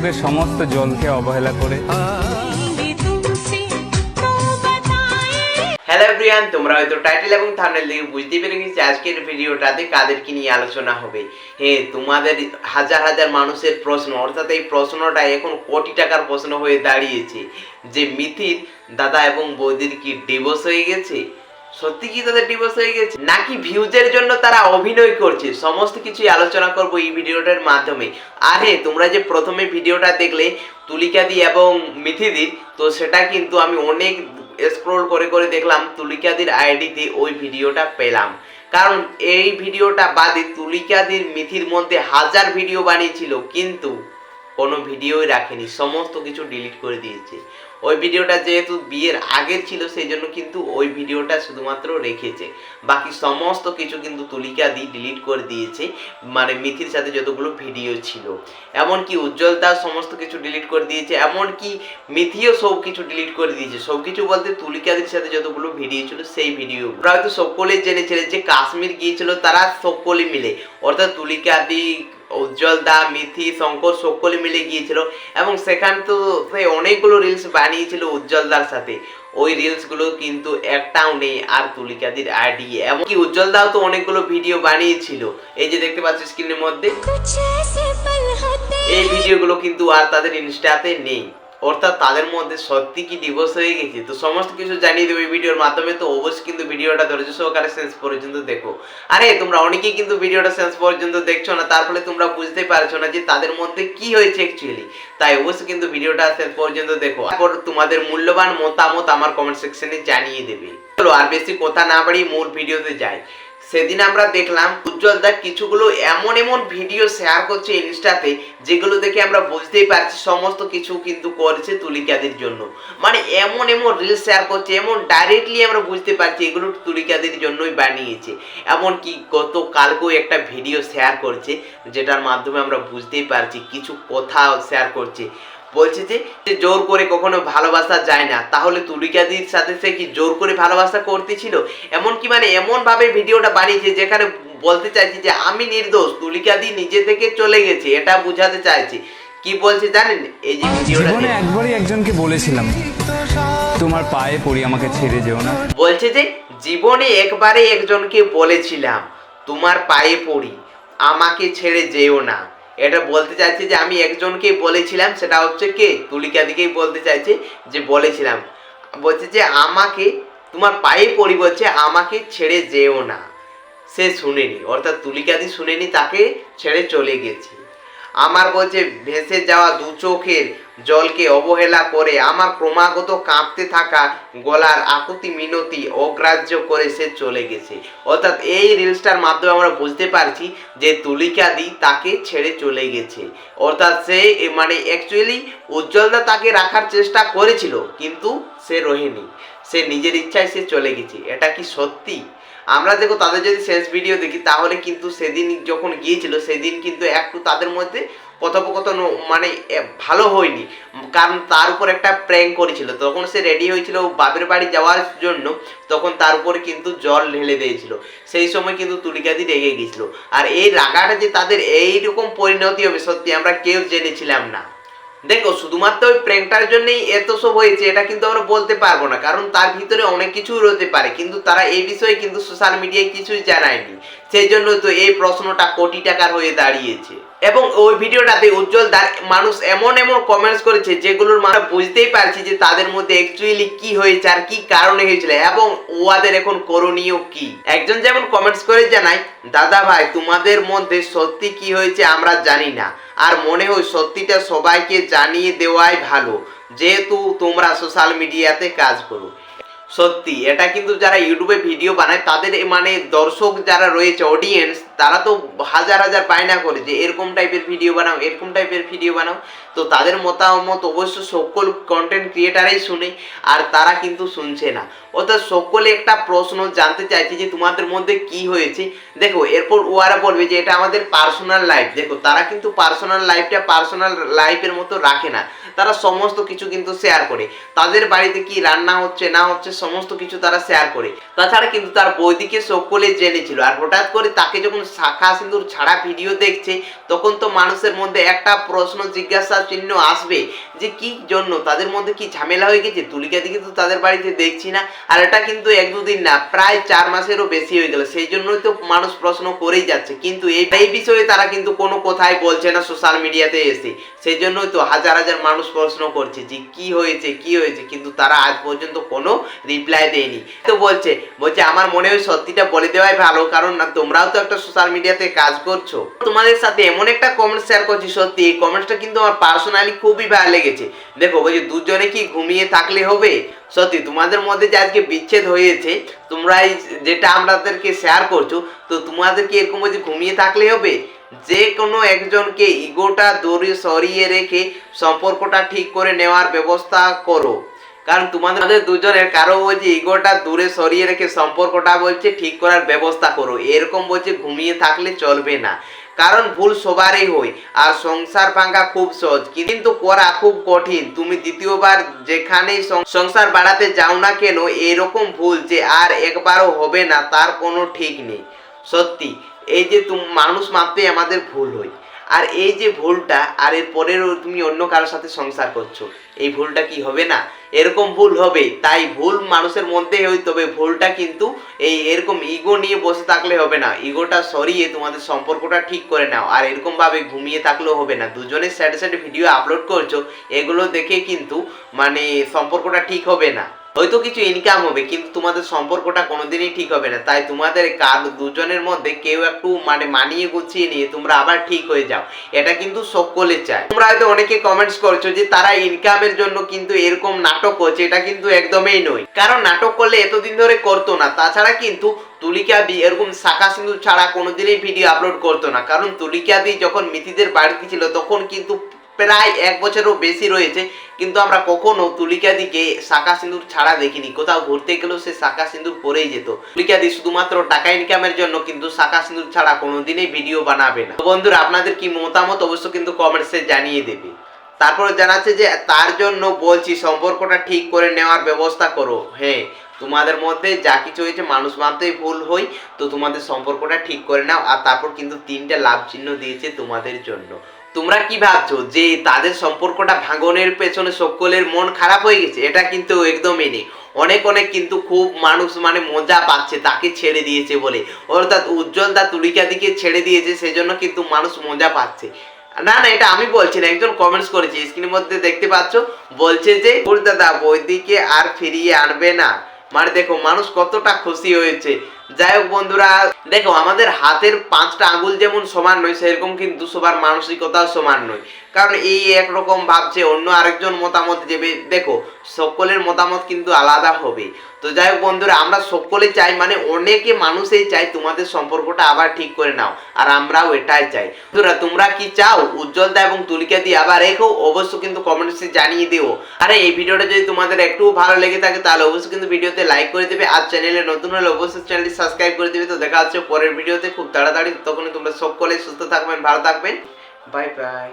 চোখের সমস্ত জলকে অবহেলা করে। হ্যালো এভরিওয়ান তোমরা হয়তো টাইটেল এবং থাম্বনেল দেখে বুঝতে পেরে গেছি আজকের ভিডিওটাতে কাদেরকে নিয়ে আলোচনা হবে। হ্যাঁ তোমাদের হাজার হাজার মানুষের প্রশ্ন, অর্থাৎ এই প্রশ্নটা এখন কোটি টাকার প্রশ্ন হয়ে দাঁড়িয়েছে। যে মিথির দাদা এবং বৌদির কি ডিভোর্স হয়ে গেছে? সত্যি কি তাদের ডিভোর্স হয়ে গেছে? নাকি ভিউজের জন্য তারা অভিনয় করছে? সমস্ত কিছুই আলোচনা করব এই ভিডিওটার মাধ্যমে। আর হ্যাঁ তোমরা যে প্রথমে ভিডিওটা দেখলে, তুলিকাদি এবং মিথিদির, তো সেটা কিন্তু আমি অনেক স্ক্রোল করে করে দেখলাম, তুলিকাদির আইডিতে ওই ভিডিওটা পেলাম। কারণ এই ভিডিওটা বাদে তুলিকাদির মিথির মধ্যে হাজার ভিডিও বানিয়েছিল, কিন্তু কোনো ভিডিওই রাখেনি, সমস্ত কিছু ডিলিট করে দিয়েছে। ওই ভিডিওটা যেহেতু বিয়ের আগের ছিল, সেই জন্য কিন্তু ওই ভিডিওটা শুধুমাত্র রেখেছে। বাকি সমস্ত কিছু কিন্তু তুলিকা দি ডিলিট করে দিয়েছে মানে মিথির সাথে যতগুলো ভিডিও ছিল। এমনকি উজ্জ্বল দাস সমস্ত কিছু ডিলিট করে দিয়েছে, এমনকি মিথিও সব কিছু ডিলিট করে দিয়েছে। সব কিছু বলতে তুলিকাদির সাথে যতগুলো ভিডিও ছিল, সেই ভিডিও। হয়তো সকলেই জেনেছিলেন যে কাশ্মীর গিয়েছিল, তারা সকলে মিলে। অর্থাৎ তুলিকাদি উজ্জ্বল দা মিথি শঙ্কর সকলে মিলে গিয়েছিল এবং সেখান তো সে অনেকগুলো রিলস বানিয়েছিল উজ্জ্বল দার সাথে। ওই রিলসগুলো কিন্তু একটাও নেই আর তুলিকাদির আইডি এমনকি উজ্জ্বল দাও তো অনেকগুলো ভিডিও বানিয়েছিল। এই যে দেখতে পাচ্ছ স্ক্রিনের মধ্যে। এই ভিডিওগুলো কিন্তু আর তাদের ইনস্টাতে নেই। অর্থাৎ তাদের মধ্যে সত্যি কি ডিভোর্স হয়ে গেছে? তো সমস্ত কিছু জানিয়ে দেবো এই ভিডিওর মাধ্যমে। তো অবশ্যই কিন্তু ভিডিওটা ধৈর্য সহকারে শেষ পর্যন্ত দেখো। আরে, তোমরা অনেকেই কিন্তু ভিডিওটা শেষ পর্যন্ত দেখছ না, তার ফলে তোমরা বুঝতে পারছ না যে তাদের মধ্যে কি হয়েছে অ্যাকচুয়ালি তাই অবশ্যই কিন্তু ভিডিওটা শেষ পর্যন্ত দেখো। তারপর তোমাদের মূল্যবান মতামত আমার কমেন্ট সেকশনে জানিয়ে দেবে। চলো আর বেশি কথা না বাড়িয়ে মূল ভিডিওতে যাই। সেদিন আমরা দেখলাম উজ্জ্বল দা কিছুগুলো এমন এমন ভিডিও শেয়ার করছে ইনস্টাতে যেগুলো দেখে আমরা বুঝতেই পারছি সমস্ত কিছু কিন্তু করছে তুলিকাদের জন্য। মানে এমন এমন রিল শেয়ার করছে, এমন ডাইরেক্টলি আমরা বুঝতে পারছি এগুলো তুলিকাদের জন্যই বানিয়েছে। এমনকি গত কালকেও একটা ভিডিও শেয়ার করছে, যেটার মাধ্যমে আমরা বুঝতেই পারছি কিছু কথা শেয়ার করছে। বলছে যে জোর করে কখনো ভালোবাসা যায় না। তাহলে তুলিকাদির সাথে সে কি জোর করে ভালোবাসা করতেছিল? এমন কি মানে এমন ভাবে ভিডিওটা বানিয়েছে যেখানে বলতে চাইছি যে আমি নির্দোষ তুলিকাদি নিজে থেকে চলে গেছে এটা বোঝাতে চাইছি। কি বলছে জানেন? এই যে ভিডিওটা জীবনে একবারই একজনকে বলেছিলাম তোমার পায়ে পড়ি আমাকে ছেড়ে যেও না। বলছে যে জীবনে একবারে একজনকে বলেছিলাম তোমার পায়ে পড়ি আমাকে ছেড়ে যেও না এটা বলতে চাইছে যে আমি একজনকেই বলেছিলাম, সেটা হচ্ছে কে? তুলিকা দিকেই বলতে চাইছে যে বলেছিলাম। বলছে যে আমাকে, তোমার পায়ে পড়ি বলছে, আমাকে ছেড়ে যেও না। সে শুনেনি, অর্থাৎ তুলিকাদি শুনেনি, তাকে ছেড়ে চলে গেছে। আমার বলছে, ভেসে যাওয়া দু চোখের জলকে অবহেলা করে আমার ক্রমাগত কাঁপতে থাকা গলার আকুতি মিনতি অগ্রাহ্য করে সে চলে গেছে। অর্থাৎ এই রিলসটার মাধ্যমে আমরা বুঝতে পারছি যে তুলিকাদি তাকে ছেড়ে চলে গেছে। অর্থাৎ সে মানে অ্যাকচুয়ালি উজ্জ্বলদা তাকে রাখার চেষ্টা করেছিল, কিন্তু সে রহেনি। সে নিজের ইচ্ছায় সে চলে গেছে। এটা কি সত্যি? আমরা দেখো তাদের যদি শেষ ভিডিও দেখি, তাহলে কিন্তু সেদিন যখন গিয়েছিল, সেদিন কিন্তু একটু তাদের মধ্যে কথোপকথন মানে ভালো হয়নি। কারণ তার উপর একটা প্র্যাঙ্ক করেছিল। তখন সে রেডি হয়েছিল বাপের বাড়ি যাওয়ার জন্য। তখন তার উপরে কিন্তু জল ঢেলে দিয়েছিল। সেই সময় কিন্তু তুলিকাদি রেগে গেছিল আর এই রাগাটা যে তাদের এইরকম পরিণতি হবে, সত্যি আমরা কেউ জেনেছিলাম না। দেখো, শুধুমাত্র ওই প্র্যাঙ্কটার জন্যই এত সব হয়েছে, এটা কিন্তু আমরা বলতে পারব না, কারণ তার ভিতরে অনেক কিছু হতে পারে, কিন্তু তারা এই বিষয়ে কিন্তু সোশ্যাল মিডিয়ায় কিছুই জানায়নি। সেই জন্য তো এই প্রশ্নটা কোটি টাকার হয়ে দাঁড়িয়েছে। এবং ওই ভিডিওটাতে উজ্জ্বল দার মানুষ এমন এমন কমেন্টস করেছে, যেগুলোর মানে বুঝতেই পারছি যে তাদের মধ্যে অ্যাকচুয়ালি কি হয়েছে আর কি কারণে হয়েছিল এবং ওয়াদের এখন করণীয় কি। একজন যেমন কমেন্টস করে জানাই দাদা ভাই, তোমাদের মধ্যে সত্যি কি হয়েছে আমরা জানি না। আর মনে হয় সত্যিটা সবাইকে জানিয়ে দেওয়াই ভালো, যেহেতু তোমরা সোশ্যাল মিডিয়াতে কাজ করো। সত্যি এটা কিন্তু যারা ইউটিউবে ভিডিও বানায় তাদের মানে দর্শক যারা রয়েছে অডিয়েন্স তারা তো হাজার হাজার বায়না করে যে এরকম টাইপের ভিডিও বানাও, এরকম টাইপের ভিডিও বানাও। তো তাদের মতামত অবশ্য সকল কন্টেন্ট ক্রিয়েটারাই শুনে, আর তারা কিন্তু শুনছে না। অর্থাৎ সকলে একটা প্রশ্ন জানতে চাইছে যে তোমাদের মধ্যে কি হয়েছে? দেখো, এরপর ওরা বলবে যে এটা আমাদের পার্সোনাল লাইফ দেখো, তারা কিন্তু পার্সোনাল লাইফটা পার্সোনাল লাইফের মতো রাখে না। তারা সমস্ত কিছু কিন্তু শেয়ার করে। তাদের বাড়িতে কি রান্না হচ্ছে, না হচ্ছে, সমস্ত কিছু তারা শেয়ার করে। তাছাড়া কিন্তু তার বৌদিকে সকলে জেনেছিল। আর হঠাৎ করে তাকে যখন শাখা সিঁদুর ছাড়া ভিডিও দেখছে, তখন তো মানুষের মধ্যে একটা প্রশ্ন, জিজ্ঞাসা চিহ্ন আসবে যে কি জন্য? তাদের মধ্যে কি ঝামেলা হয়ে গেছে? তুলিকা দিকে তো তাদের বাড়িতে দেখছি না। আর এটা কিন্তু এক দুদিন না, প্রায় চার মাসেরও বেশি হয়ে গেল। সেই জন্যই তো মানুষ প্রশ্ন করেই যাচ্ছে। কিন্তু এই এই বিষয়ে তারা কিন্তু কোনো কথাই বলছে না সোশ্যাল মিডিয়াতে এসে। সেই জন্যই তো হাজার হাজার মানুষ প্রশ্ন করছে যে কি হয়েছে কি হয়েছে? কিন্তু তারা আজ পর্যন্ত কোনো রিপ্লাই দেয়নি। তো বলছে বলছে, আমার মনে হয় সত্যিটা বলে দেওয়াই ভালো। কারণ না, তোমরাও তো একটা মিডিয়াতে কাজ করছ। তোমাদের সাথে এমন একটা কমেন্ট শেয়ার করছি, সত্যি, এই কমেন্টসটা কিন্তু আমার পার্সোনালি খুবই ভালো লেগেছে। দেখো বলছে দুজনে কি ঘুমিয়ে থাকলে হবে? সত্যি, তোমাদের মধ্যে যে আজকে বিচ্ছেদ হয়েছে, তোমরা যেটা আমাদেরকে শেয়ার করছ, তো তোমাদেরকে এরকম বলছে ঘুমিয়ে থাকলে হবে? যে কোনো একজনকে ইগোটা দূরে সরিয়ে রেখে সম্পর্কটা ঠিক করে নেওয়ার ব্যবস্থা করো। কারণ তোমাদের দুজনের কারও বলছে ইগোটা দূরে সরিয়ে রেখে সম্পর্কটা বলছে, ঠিক করার ব্যবস্থা করো। এরকম বলছে, ঘুমিয়ে থাকলে চলবে না। কারণ ভুল সবারই হয় আর সংসার ভাঙা খুব সহজ। কিন্তু করা খুব কঠিন। তুমি দ্বিতীয়বার যেখানেই সংসার বাড়াতে যাও না কেন, এরকম ভুল যে আর একবারও হবে না, তার কোনো ঠিক নেই। সত্যি, এই যে তুমি মানুষ মাত্রই আমাদের ভুল হয় আর এই যে ভুলটা, আর এর পরেরও তুমি অন্য কারোর সাথে সংসার করছ, এই ভুলটা কি হবে না? এরকম ভুল হবে, তাই ভুল মানুষের মধ্যে হয় তবে ভুলটা কিন্তু এই এরকম ইগো নিয়ে বসে থাকলে হবে না। ইগোটা সরিয়ে তোমাদের সম্পর্কটা ঠিক করে নাও, আর এরকমভাবে ঘুমিয়ে থাকলেও হবে না। দুজনের স্যাড স্যাড ভিডিও আপলোড করছ, এগুলো দেখে কিন্তু মানে সম্পর্কটা ঠিক হবে না। হয়তো কিছু ইনকাম হবে, কিন্তু তোমাদের সম্পর্কটা কোনোদিনই ঠিক হবে না। তাই তোমাদের কার দুজনের মধ্যে কেউ একটু মানে মানিয়ে গুছিয়ে নিয়ে তোমরা আবার ঠিক হয়ে যাও। এটা কিন্তু সকলে চায়। তোমরা হয়তো অনেকে কমেন্টস করছ যে তারা ইনকামের জন্য কিন্তু এরকম নাটক করছে, এটা কিন্তু একদমই নয়। কারণ নাটক করলে এতদিন ধরে করতো না। তাছাড়া কিন্তু তুলিকা দি এরকম শাখা সিন্ধু ছাড়া কোনোদিনই ভিডিও আপলোড করতো না। কারণ তুলিকা দি যখন মিথিদের বাড়িতে ছিল, তখন কিন্তু প্রায় এক বছরও বেশি রয়েছে, কিন্তু আমরা কখনো তুলিকা দিকে শাখা সিঁদুর ছাড়া দেখিনি। কোথাও ঘুরতে গেলেও সে শাখা সিঁদুর পরেই যেত। তুলিকা দি শুধুমাত্র টাকা ইনকামের জন্য, কিন্তু শাখা সিঁদুর ছাড়া কোনোদিনই ভিডিও বানাবে না। বন্ধুরা, আপনাদের কি মতামত অবশ্য কিন্তু কমেন্টসে জানিয়ে দেবে। তারপরে জানাচ্ছে যে, তার জন্য বলছি, সম্পর্কটা ঠিক করে নেওয়ার ব্যবস্থা করো। হ্যাঁ তোমাদের মধ্যে যা কিছু হয়েছে, মানুষ মাত্রই ভুল হই, তো তোমাদের সম্পর্কটা ঠিক করে নাও। আর তারপর কিন্তু তিনটা লাভ চিহ্ন দিয়েছে তোমাদের জন্য। তোমরা কি ভাবছ যে তাদের সম্পর্কটা ভাঙনের পেছনে সকলের মন খারাপ হয়ে গেছে? এটা কিন্তু একদমই নেই। অনেক অনেক কিন্তু খুব মানুষ মানে মজা পাচ্ছে, তাকে ছেড়ে দিয়েছে বলে। অর্থাৎ উজ্জ্বল দা তুলিকা দিকে ছেড়ে দিয়েছে, সেজন্য কিন্তু মানুষ মজা পাচ্ছে। না না, এটা আমি বলছি না, একজন কমেন্টস করেছে স্ক্রিনের মধ্যে দেখতে পাচ্ছ? বলছে যে "ওর দাদা বৈদিকে আর ফিরিয়ে আনবে না। মানে দেখো, মানুষ কতটা খুশি হয়েছে। যাই হোক বন্ধুরা, দেখো আমাদের হাতের পাঁচটা আঙ্গুল যেমন সমান নয়, সেরকম কিন্তু সবার মানসিকতাও সমান নয়। কারণ এই একরকম ভাবছে অন্য আরেকজন মতামত দেবে। দেখো, সকলের মতামত কিন্তু আলাদা হবে। তো যাই হোক বন্ধুরা, আমরা সকলে চাই মানে অনেকে মানুষই চাই তোমাদের সম্পর্কটা আবার ঠিক করে নাও, আর আমরাও এটাই চাই। বন্ধুরা, তোমরা কি চাও? উজ্জ্বল দা এবং তুলিকা দিয়ে আবার রেখো অবশ্য কিন্তু কমেন্টসে জানিয়ে দিও। আরে, এই ভিডিওটা যদি তোমাদের একটু ভালো লেগে থাকে, তাহলে অবশ্যই কিন্তু ভিডিওতে লাইক করে দেবে, আর চ্যানেলে নতুন হলে অবশ্যই চ্যানেলটি সাবস্ক্রাইব করে দিবে তো দেখা হচ্ছে পরের ভিডিওতে খুব তাড়াতাড়ি। তখন তোমরা সকলে সুস্থ থাকবেন, ভালো থাকবেন। Bye bye